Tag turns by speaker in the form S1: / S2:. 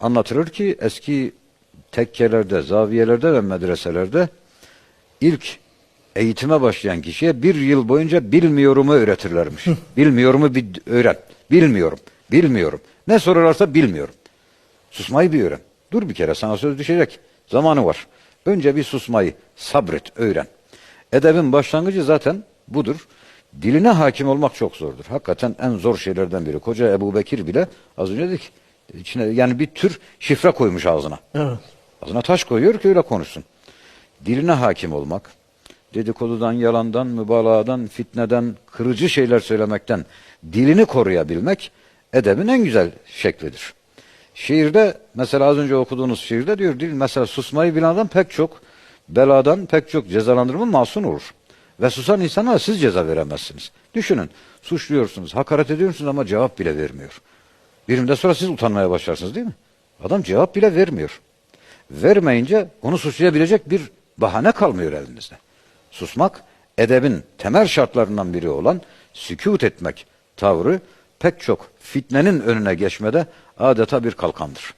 S1: anlatılır ki eski tekkelerde, zaviyelerde ve medreselerde ilk eğitime başlayan kişiye bir yıl boyunca bilmiyorumu öğretirlermiş. bilmiyorumu bir öğren. Bilmiyorum. Bilmiyorum. Ne sorarlarsa bilmiyorum. Susmayı bir öğren. Dur bir kere sana söz düşecek. Zamanı var. Önce bir susmayı sabret, öğren. Edebin başlangıcı zaten budur. Diline hakim olmak çok zordur. Hakikaten en zor şeylerden biri. Koca Ebu Bekir bile az önce dedik içine yani bir tür şifre koymuş ağzına.
S2: Evet.
S1: Ağzına taş koyuyor ki öyle konuşsun. Diline hakim olmak, dedikodudan, yalandan, mübalağadan, fitneden, kırıcı şeyler söylemekten dilini koruyabilmek edebin en güzel şeklidir. Şiirde mesela az önce okuduğunuz şiirde diyor dil mesela susmayı bilen adam pek çok beladan pek çok cezalandırma masum olur. Ve susan insana siz ceza veremezsiniz. Düşünün suçluyorsunuz, hakaret ediyorsunuz ama cevap bile vermiyor. Birimde sonra siz utanmaya başlarsınız değil mi? Adam cevap bile vermiyor. Vermeyince onu suçlayabilecek bir bahane kalmıyor elinizde. Susmak edebin temel şartlarından biri olan sükut etmek tavrı pek çok fitnenin önüne geçmede adeta bir kalkandır.